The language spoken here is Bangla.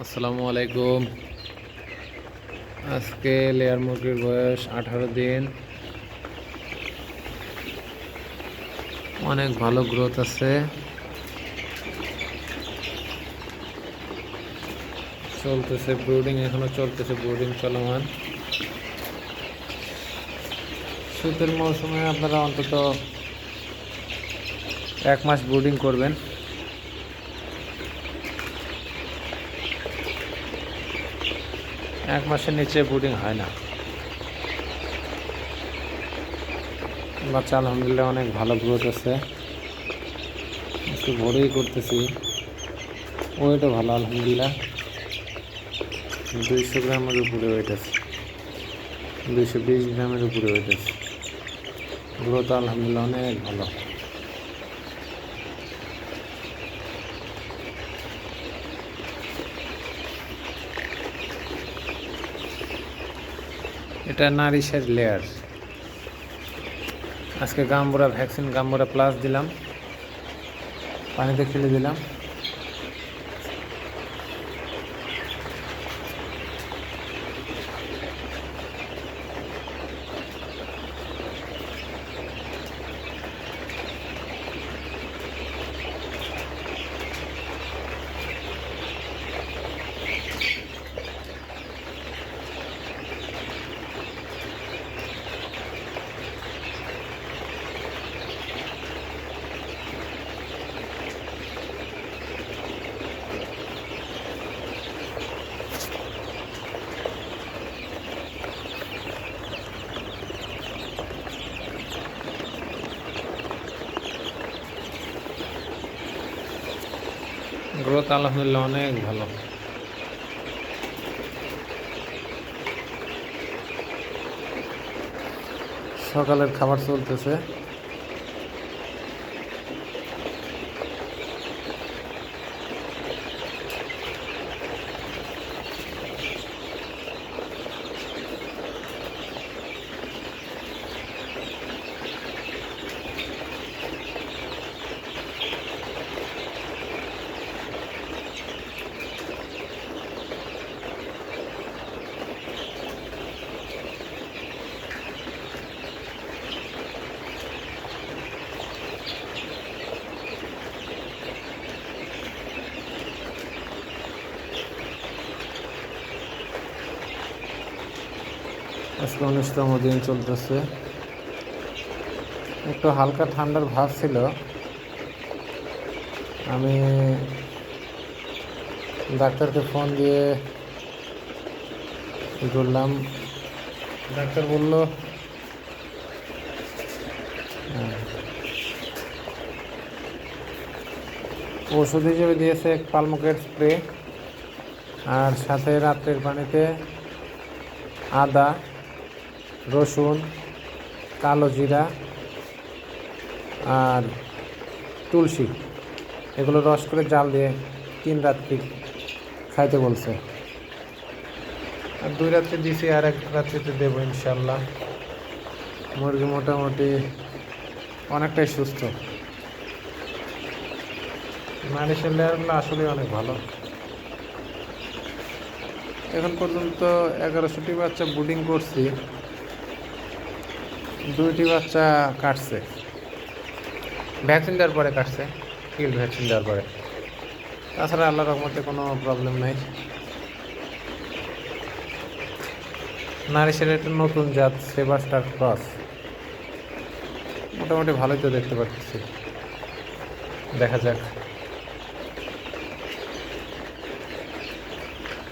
আসসালামু আলাইকুম। আজকে লেয়ার মুরগির বয়স আঠারো দিন। অনেক ভালো গ্রোথ আছে। চলতেছে ব্রুডিং এখনও চলতেছে ব্রুডিং চলমান। শীতের মৌসুমে আপনারা অন্তত এক মাস ব্রুডিং করবেন। এক মাসের নিচে ব্রুডিং হয় না। বাচ্চা আলহামদুলিল্লাহ অনেক ভালো গ্রোথ আছে। একটু ভোরেই করতেছি। ওয়েটও ভালো, আলহামদুলিল্লাহ। দুইশো গ্রামের উপরে ওয়েট আছে। দুইশো বিশ গ্রামের উপরে ওয়েট আছে। গ্রোথ আলহামদুলিল্লাহ অনেক ভালো। এটা নারিশের লেয়ার। আজকে গাম্বুরা ভ্যাকসিন গাম্বুরা প্লাস দিলাম। পানিতে খেলে দিলাম। গ্রোথ আলহামদুলিল্লাহ অনেক ভালো। সকালের খাবার চলতেছে। আজকে উনিশতম দিন চলতেছে। একটু হালকা ঠান্ডার ভাব ছিল। আমি ডাক্তারকে ফোন দিয়ে করলাম ডাক্তার বলল ওষুধ হিসেবে দিয়েছে পালমুকের স্প্রে, আর সাথে রাত্রের পানিতে আদা। রসুন, কালো জিরা আর তুলসী। এগুলো রস করে জাল দিয়ে তিন রাত্রি খাইতে বলছে। আর দুই রাত্রি দিছি, আর এক রাত্রিতে দেবো ইনশাল্লাহ। মুরগি মোটামুটি অনেকটাই সুস্থ। মারিশের লেয়ারগুলো আসলে অনেক ভালো। এখন পর্যন্ত এগারোশোটি বাচ্চা বুডিং করছি। দুইটি বাচ্চা কাটছে। ভ্যাকসিন দেওয়ার পরে কাটছে ফিল্ড ভ্যাকসিন দেওয়ার পরে। তাছাড়া আল্লাহ রহমতে কোনো প্রবলেম নাই। নারিশের একটা নতুন জাত সেবাস্টার ক্রস মোটামুটি ভালোই তো দেখতে পাচ্ছি। দেখা যাক।